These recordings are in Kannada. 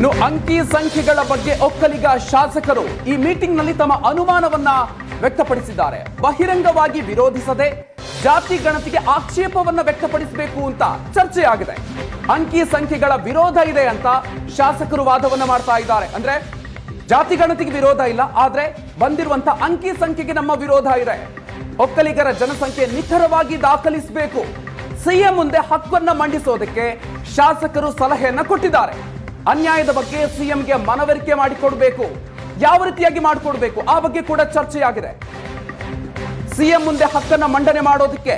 ಇನ್ನು ಅಂಕಿ ಸಂಖ್ಯೆಗಳ ಬಗ್ಗೆ ಒಕ್ಕಲಿಗ ಶಾಸಕರು ಈ ಮೀಟಿಂಗ್ನಲ್ಲಿ ತಮ್ಮ ಅನುಮಾನವನ್ನ ವ್ಯಕ್ತಪಡಿಸಿದ್ದಾರೆ. ಬಹಿರಂಗವಾಗಿ ವಿರೋಧಿಸದೆ ಜಾತಿ ಗಣತಿಗೆ ಆಕ್ಷೇಪವನ್ನ ವ್ಯಕ್ತಪಡಿಸಬೇಕು ಅಂತ ಚರ್ಚೆಯಾಗಿದೆ. ಅಂಕಿ ಸಂಖ್ಯೆಗಳ ವಿರೋಧ ಇದೆ ಅಂತ ಶಾಸಕರು ವಾದವನ್ನ ಮಾಡ್ತಾ ಇದ್ದಾರೆ. ಅಂದ್ರೆ ಜಾತಿ ಗಣತಿಗೆ ವಿರೋಧ ಇಲ್ಲ, ಆದ್ರೆ ಬಂದಿರುವಂತ ಅಂಕಿ ಸಂಖ್ಯೆಗೆ ನಮ್ಮ ವಿರೋಧ ಇದೆ. ಒಕ್ಕಲಿಗರ ಜನಸಂಖ್ಯೆ ನಿಖರವಾಗಿ ದಾಖಲಿಸಬೇಕು. ಸಿಎಂ ಮುಂದೆ ಹಕ್ಕನ್ನ ಮಂಡಿಸೋದಕ್ಕೆ ಶಾಸಕರು ಸಲಹೆಯನ್ನ ಕೊಟ್ಟಿದ್ದಾರೆ. ಅನ್ಯಾಯದ ಬಗ್ಗೆ ಸಿಎಂಗೆ ಮನವರಿಕೆ ಮಾಡಿಕೊಡ್ಬೇಕು. ಯಾವ ರೀತಿಯಾಗಿ ಮಾಡಿಕೊಡಬೇಕು? ಆ ಬಗ್ಗೆ ಕೂಡ ಚರ್ಚೆಯಾಗಿದೆ. ಸಿಎಂ ಮುಂದೆ ಹಕ್ಕನ್ನ ಮಂಡನೆ ಮಾಡೋದಕ್ಕೆ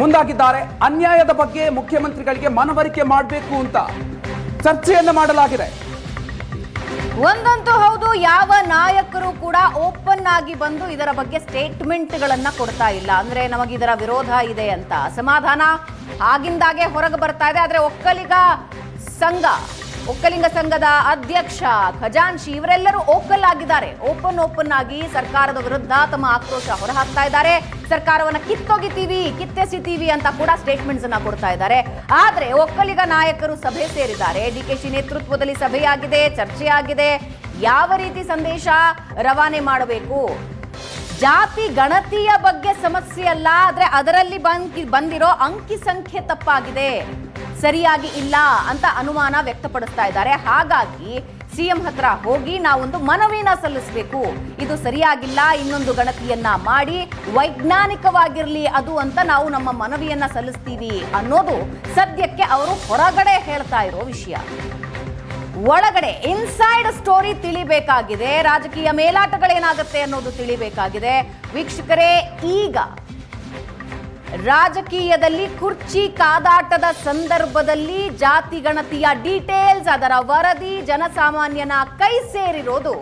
ಮುಂದಾಗಿದ್ದಾರೆ. ಅನ್ಯಾಯದ ಬಗ್ಗೆ ಮುಖ್ಯಮಂತ್ರಿಗಳಿಗೆ ಮನವರಿಕೆ ಮಾಡಬೇಕು ಅಂತ ಚರ್ಚೆಯನ್ನು ಮಾಡಲಾಗಿದೆ. ಒಂದಂತೂ ಹೌದು, ಯಾವ ನಾಯಕರು ಕೂಡ ಓಪನ್ ಆಗಿ ಬಂದು ಇದರ ಬಗ್ಗೆ ಸ್ಟೇಟ್ಮೆಂಟ್ ಗಳನ್ನ ಕೊಡ್ತಾ ಇಲ್ಲ. ಅಂದ್ರೆ ನಮಗೆ ಇದರ ವಿರೋಧ ಇದೆ ಅಂತ. ಅಸಮಾಧಾನ ಆಗಿಂದಾಗೆ ಹೊರಗೆ ಬರ್ತಾ ಇದೆ, ಆದ್ರೆ ಒಕ್ಕಲಿಗ ಸಂಘ ಒಕ್ಕಲಿಗ ಸಂಘದ ಅಧ್ಯಕ್ಷ ಖಜಾಂಚಿ, ಇವರೆಲ್ಲರೂ ಓಕಲ್ ಆಗಿದ್ದಾರೆ ಓಪನ್ ಓಪನ್ ಆಗಿ ಸರ್ಕಾರದ ವಿರುದ್ಧ ತಮ್ಮ ಆಕ್ರೋಶ ಹೊರಹಾಕ್ತಾ ಇದ್ದಾರೆ. ಸರ್ಕಾರವನ್ನ ಕಿತ್ತೊಗಿತೀವಿ, ಕಿತ್ತೆಸಿತೀವಿ ಅಂತ ಕೂಡ ಸ್ಟೇಟ್ಮೆಂಟ್ಸ್ ಅನ್ನ ಕೊಡ್ತಾ ಇದ್ದಾರೆ. ಆದ್ರೆ ಒಕ್ಕಲಿಗ ನಾಯಕರು ಸಭೆ ಸೇರಿದ್ದಾರೆ. ಡಿಕೆಶಿ ನೇತೃತ್ವದಲ್ಲಿ ಸಭೆಯಾಗಿದೆ, ಚರ್ಚೆಯಾಗಿದೆ. ಯಾವ ರೀತಿ ಸಂದೇಶ ರವಾನೆ ಮಾಡಬೇಕು? ಜಾತಿ ಗಣತಿಯ ಬಗ್ಗೆ ಸಮಸ್ಯೆ ಅಲ್ಲ, ಆದ್ರೆ ಅದರಲ್ಲಿ ಬಂದ್ ಬಂದಿರೋ ಅಂಕಿ ಸಂಖ್ಯೆ ತಪ್ಪಾಗಿದೆ. ಸರಿಯಾಗಿ ಇಲ್ಲ ಅಂತ ಅನುಮಾನ ವ್ಯಕ್ತಪಡಿಸ್ತಾ ಇದ್ದಾರೆ. ಹಾಗಾಗಿ ಸಿಎಂ ಹತ್ರ ಹೋಗಿ ನಾವೊಂದು ಮನವಿನ ಸಲ್ಲಿಸಬೇಕು. ಇದು ಸರಿಯಾಗಿಲ್ಲ, ಇನ್ನೊಂದು ಗಣತಿಯನ್ನ ಮಾಡಿ, ವೈಜ್ಞಾನಿಕವಾಗಿರಲಿ ಅದು ಅಂತ ನಾವು ನಮ್ಮ ಮನವಿಯನ್ನ ಸಲ್ಲಿಸ್ತೀವಿ ಅನ್ನೋದು ಸದ್ಯಕ್ಕೆ ಅವರು ಹೊರಗಡೆ ಹೇಳ್ತಾ ಇರೋ ವಿಷಯ. ಒಳಗಡೆ ಇನ್ಸೈಡ್ ಸ್ಟೋರಿ ತಿಳಿಬೇಕಾಗಿದೆ. ರಾಜಕೀಯ ಮೇಲಾಟಗಳೇನಾಗುತ್ತೆ ಅನ್ನೋದು ತಿಳಿಬೇಕಾಗಿದೆ. ವೀಕ್ಷಕರೇ, ಈಗ ರಾಜಕೀಯದಲ್ಲಿ ಕುರ್ಚಿ ಕಾದಾಟದ ಸಂದರ್ಭದಲ್ಲಿ ಜಾತಿ ಗಣತಿಯ ಡೀಟೇಲ್ಸ್ ಅದರ ವರದಿ ಜನಸಾಮಾನ್ಯನ ಕೈ ಸೇರಿರೋದು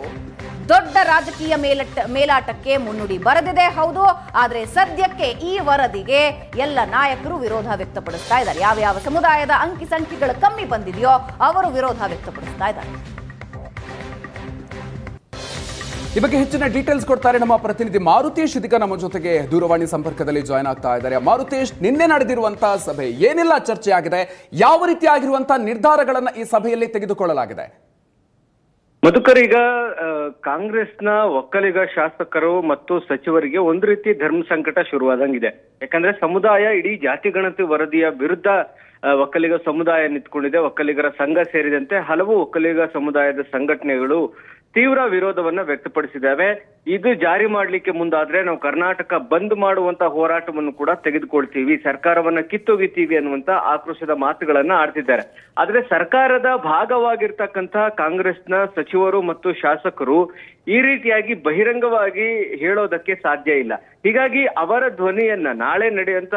ದೊಡ್ಡ ರಾಜಕೀಯ ಮೇಲಟ್ಟ ಮೇಲಾಟಕ್ಕೆ ಮುನ್ನುಡಿ ಬರೆದಿದೆ, ಹೌದು. ಆದರೆ ಸದ್ಯಕ್ಕೆ ಈ ವರದಿಗೆ ಎಲ್ಲ ನಾಯಕರು ವಿರೋಧ ವ್ಯಕ್ತಪಡಿಸ್ತಾ ಇದ್ದಾರೆ. ಯಾವ ಯಾವ ಸಮುದಾಯದ ಅಂಕಿ ಸಂಖ್ಯೆಗಳು ಕಮ್ಮಿ ಬಂದಿದೆಯೋ ಅವರು ವಿರೋಧ ವ್ಯಕ್ತಪಡಿಸ್ತಾ ಇದ್ದಾರೆ. ಈ ಬಗ್ಗೆ ಹೆಚ್ಚಿನ ಡೀಟೇಲ್ಸ್ ಕೊಡ್ತಾರೆ ನಮ್ಮ ಪ್ರತಿನಿಧಿ ಮಾರುತೇಶ್. ಇದೀಗ ನಮ್ಮ ಜೊತೆಗೆ ದೂರವಾಣಿ ಸಂಪರ್ಕದಲ್ಲಿ ಜಾಯ್ನ್ ಆಗ್ತಾ ಇದ್ದಾರೆ. ಮಾರುತೇಶ್ ನಿನ್ನೆ ನಡೆದಿರುವಂತಹ ಸಭೆ ಏನೆಲ್ಲ ಚರ್ಚೆ ಆಗಿದೆ ಯಾವ ರೀತಿಯಾಗಿರುವಂತಹ ನಿರ್ಧಾರಗಳನ್ನ ಈ ಸಭೆಯಲ್ಲಿ ತೆಗೆದುಕೊಳ್ಳಲಾಗಿದೆ? ಮಧುಕರ್ ಈಗ ಆ, ಕಾಂಗ್ರೆಸ್ನ ಒಕ್ಕಲಿಗ ಶಾಸಕರು ಮತ್ತು ಸಚಿವರಿಗೆ ಒಂದು ರೀತಿ ಧರ್ಮ ಸಂಕಟ ಶುರುವಾದಂಗಿದೆ. ಯಾಕಂದ್ರೆ ಸಮುದಾಯ ಇಡೀ ಜಾತಿ ಗಣತಿ ವರದಿಯ ವಿರುದ್ಧ ಒಕ್ಕಲಿಗ ಸಮುದಾಯ ನಿಂತ್ಕೊಂಡಿದೆ ಒಕ್ಕಲಿಗರ ಸಂಘ ಸೇರಿದಂತೆ ಹಲವು ಒಕ್ಕಲಿಗ ಸಮುದಾಯದ ಸಂಘಟನೆಗಳು ತೀವ್ರ ವಿರೋಧವನ್ನ ವ್ಯಕ್ತಪಡಿಸಿದ್ದಾವೆ. ಇದು ಜಾರಿ ಮಾಡ್ಲಿಕ್ಕೆ ಮುಂದಾದ್ರೆ ನಾವು ಕರ್ನಾಟಕ ಬಂದ್ ಮಾಡುವಂತ ಹೋರಾಟವನ್ನು ಕೂಡ ತೆಗೆದುಕೊಳ್ತೀವಿ. ಸರ್ಕಾರವನ್ನ ಕಿತ್ತೊಗಿತೀವಿ ಅನ್ನುವಂತ ಆಕ್ರೋಶದ ಮಾತುಗಳನ್ನ ಆಡ್ತಿದ್ದಾರೆ. ಆದ್ರೆ ಸರ್ಕಾರದ ಭಾಗವಾಗಿರ್ತಕ್ಕಂತಹ ಕಾಂಗ್ರೆಸ್ನ ಸಚಿವರು ಮತ್ತು ಶಾಸಕರು ಈ ರೀತಿಯಾಗಿ ಬಹಿರಂಗವಾಗಿ ಹೇಳೋದಕ್ಕೆ ಸಾಧ್ಯ ಇಲ್ಲ. ಹೀಗಾಗಿ ಅವರ ಧ್ವನಿಯನ್ನ ನಾಳೆ ನಡೆಯುವಂತ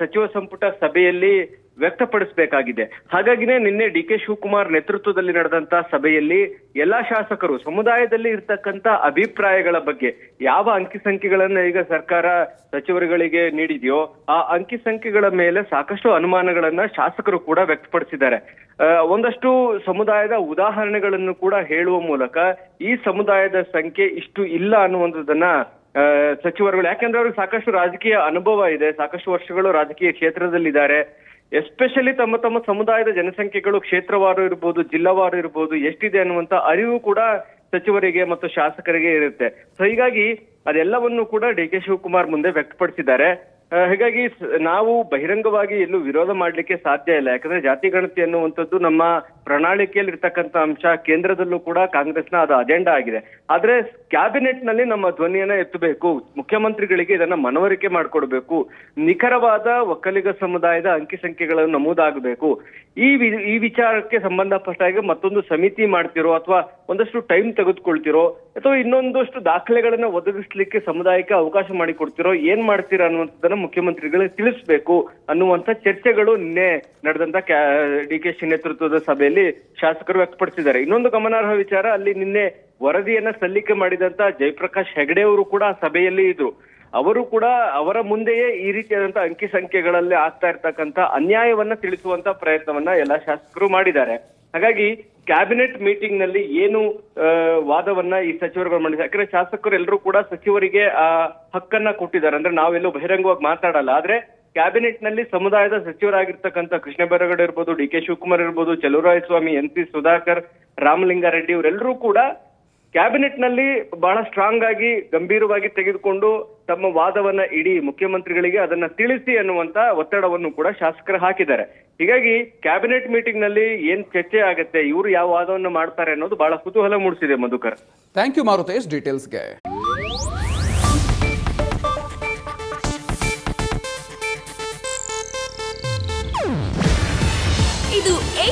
ಸಚಿವ ಸಂಪುಟ ಸಭೆಯಲ್ಲಿ ವ್ಯಕ್ತಪಡಿಸಬೇಕಾಗಿದೆ. ಹಾಗಾಗಿನೇ ನಿನ್ನೆ ಡಿ ಕೆ ಶಿವಕುಮಾರ್ ನೇತೃತ್ವದಲ್ಲಿ ನಡೆದಂತ ಸಭೆಯಲ್ಲಿ ಎಲ್ಲಾ ಶಾಸಕರು ಸಮುದಾಯದಲ್ಲಿ ಇರ್ತಕ್ಕಂತ ಅಭಿಪ್ರಾಯಗಳ ಬಗ್ಗೆ ಯಾವ ಅಂಕಿ ಸಂಖ್ಯೆಗಳನ್ನ ಈಗ ಸರ್ಕಾರ ಸಚಿವರುಗಳಿಗೆ ನೀಡಿದೆಯೋ ಆ ಅಂಕಿ ಸಂಖ್ಯೆಗಳ ಮೇಲೆ ಸಾಕಷ್ಟು ಅನುಮಾನಗಳನ್ನ ಶಾಸಕರು ಕೂಡ ವ್ಯಕ್ತಪಡಿಸಿದ್ದಾರೆ. ಒಂದಷ್ಟು ಸಮುದಾಯದ ಉದಾಹರಣೆಗಳನ್ನು ಕೂಡ ಹೇಳುವ ಮೂಲಕ ಈ ಸಮುದಾಯದ ಸಂಖ್ಯೆ ಇಷ್ಟು ಇಲ್ಲ ಅನ್ನುವಂಥದ್ದನ್ನ ಸಚಿವರುಗಳು, ಯಾಕಂದ್ರೆ ಅವ್ರಿಗೆ ಸಾಕಷ್ಟು ರಾಜಕೀಯ ಅನುಭವ ಇದೆ, ಸಾಕಷ್ಟು ವರ್ಷಗಳು ರಾಜಕೀಯ ಕ್ಷೇತ್ರದಲ್ಲಿದ್ದಾರೆ. ಎಸ್ಪೆಷಲಿ ತಮ್ಮ ತಮ್ಮ ಸಮುದಾಯದ ಜನಸಂಖ್ಯೆಗಳು ಕ್ಷೇತ್ರವಾರು ಇರ್ಬೋದು, ಜಿಲ್ಲಾವಾರು ಇರ್ಬೋದು, ಎಷ್ಟಿದೆ ಅನ್ನುವಂತ ಅರಿವು ಕೂಡ ಸಚಿವರಿಗೆ ಮತ್ತು ಶಾಸಕರಿಗೆ ಇರುತ್ತೆ. ಸೊ ಹೀಗಾಗಿ ಅದೆಲ್ಲವನ್ನು ಕೂಡ ಡಿ ಕೆ ಶಿವಕುಮಾರ್ ಮುಂದೆ ವ್ಯಕ್ತಪಡಿಸಿದ್ದಾರೆ. ಹೀಗಾಗಿ ನಾವು ಬಹಿರಂಗವಾಗಿ ಎಲ್ಲೂ ವಿರೋಧ ಮಾಡ್ಲಿಕ್ಕೆ ಸಾಧ್ಯ ಇಲ್ಲ. ಯಾಕಂದ್ರೆ ಜಾತಿ ಗಣತಿ ಅನ್ನುವಂಥದ್ದು ನಮ್ಮ ಪ್ರಣಾಳಿಕೆಯಲ್ಲಿ ಇರ್ತಕ್ಕಂಥ ಅಂಶ ಕೇಂದ್ರದಲ್ಲೂ ಕೂಡ ಕಾಂಗ್ರೆಸ್ನ ಅದು ಅಜೆಂಡಾ ಆಗಿದೆ. ಆದ್ರೆ ಕ್ಯಾಬಿನೆಟ್ನಲ್ಲಿ ನಮ್ಮ ಧ್ವನಿಯನ್ನ ಎತ್ತಬೇಕು. ಮುಖ್ಯಮಂತ್ರಿಗಳಿಗೆ ಇದನ್ನ ಮನವರಿಕೆ ಮಾಡಿಕೊಡ್ಬೇಕು. ನಿಖರವಾದ ಒಕ್ಕಲಿಗ ಸಮುದಾಯದ ಅಂಕಿ ಸಂಖ್ಯೆಗಳನ್ನು ನಮೂದಾಗಬೇಕು. ಈ ಈ ವಿಚಾರಕ್ಕೆ ಸಂಬಂಧಪಟ್ಟಾಗಿ ಮತ್ತೊಂದು ಸಮಿತಿ ಮಾಡ್ತಿರೋ ಅಥವಾ ಒಂದಷ್ಟು ಟೈಮ್ ತೆಗೆದುಕೊಳ್ತಿರೋ ಅಥವಾ ಇನ್ನೊಂದಷ್ಟು ದಾಖಲೆಗಳನ್ನ ಒದಗಿಸ್ಲಿಕ್ಕೆ ಸಮುದಾಯಕ್ಕೆ ಅವಕಾಶ ಮಾಡಿಕೊಡ್ತಿರೋ ಏನ್ ಮಾಡ್ತೀರಾ ಅನ್ನುವಂಥದ್ದನ್ನ ಮುಖ್ಯಮಂತ್ರಿಗಳಿಗೆ ತಿಳಿಸ್ಬೇಕು ಅನ್ನುವಂತ ಚರ್ಚೆಗಳು ನಿನ್ನೆ ನಡೆದಂತ ಡಿ ಕೆ ಶಿ ನೇತೃತ್ವದ ಸಭೆಯಲ್ಲಿ ಶಾಸಕರು ವ್ಯಕ್ತಪಡಿಸಿದ್ದಾರೆ. ಇನ್ನೊಂದು ಗಮನಾರ್ಹ ವಿಚಾರ, ಅಲ್ಲಿ ನಿನ್ನೆ ವರದಿಯನ್ನ ಸಲ್ಲಿಕೆ ಮಾಡಿದಂತ ಜಯಪ್ರಕಾಶ್ ಹೆಗಡೆ ಅವರು ಕೂಡ ಸಭೆಯಲ್ಲಿ ಇದ್ರು. ಅವರು ಕೂಡ ಅವರ ಮುಂದೆಯೇ ಈ ರೀತಿಯಾದಂತಹ ಅಂಕಿ ಸಂಖ್ಯೆಗಳಲ್ಲಿ ಆಗ್ತಾ ಇರ್ತಕ್ಕಂತ ಅನ್ಯಾಯವನ್ನ ತಿಳಿಸುವಂತ ಪ್ರಯತ್ನವನ್ನ ಎಲ್ಲಾ ಶಾಸಕರು ಮಾಡಿದ್ದಾರೆ. ಹಾಗಾಗಿ ಕ್ಯಾಬಿನೆಟ್ ಮೀಟಿಂಗ್ನಲ್ಲಿ ಏನು ವಾದವನ್ನ ಈ ಸಚಿವರುಗಳು ಮಾಡಿದ್ದಾರೆ. ಯಾಕಂದ್ರೆ ಶಾಸಕರು ಎಲ್ಲರೂ ಕೂಡ ಸಚಿವರಿಗೆ ಆ ಹಕ್ಕನ್ನ ಕೊಟ್ಟಿದ್ದಾರೆ. ಅಂದ್ರೆ ನಾವೆಲ್ಲೂ ಬಹಿರಂಗವಾಗಿ ಮಾತಾಡಲ್ಲ. ಆದ್ರೆ ಕ್ಯಾಬಿನೆಟ್ನಲ್ಲಿ ಸಮುದಾಯದ ಸಚಿವರಾಗಿರ್ತಕ್ಕಂಥ ಕೃಷ್ಣ ಬೈರಗಡೆ ಇರ್ಬೋದು, ಡಿ ಕೆ ಶಿವಕುಮಾರ್ ಇರ್ಬೋದು, ಚಲುವರಾಯ ಸ್ವಾಮಿ, ಎನ್ ಸಿ ಸುಧಾಕರ್, ರಾಮಲಿಂಗಾರೆಡ್ಡಿ ಇವರೆಲ್ಲರೂ ಕೂಡ ಕ್ಯಾಬಿನೆಟ್ನಲ್ಲಿ ಬಹಳ ಸ್ಟ್ರಾಂಗ್ ಆಗಿ, ಗಂಭೀರವಾಗಿ ತೆಗೆದುಕೊಂಡು ತಮ್ಮ ವಾದವನ್ನ ಇಡೀ ಮುಖ್ಯಮಂತ್ರಿಗಳಿಗೆ ಅದನ್ನ ತಿಳಿಸಿ ಅನ್ನುವಂತ ಒತ್ತಡವನ್ನು ಕೂಡ ಶಾಸಕರು ಹಾಕಿದ್ದಾರೆ. ಹೀಗಾಗಿ ಕ್ಯಾಬಿನೆಟ್ ಮೀಟಿಂಗ್ನಲ್ಲಿ ಏನ್ ಚರ್ಚೆ ಆಗತ್ತೆ, ಇವರು ಯಾವ ವಾದವನ್ನು ಮಾಡ್ತಾರೆ ಅನ್ನೋದು ಬಹಳ ಕುತೂಹಲ ಮೂಡಿಸಿದೆ, ಮಧುಕರ್. Thank you Maruthesh ಡೀಟೇಲ್ಸ್ಗೆ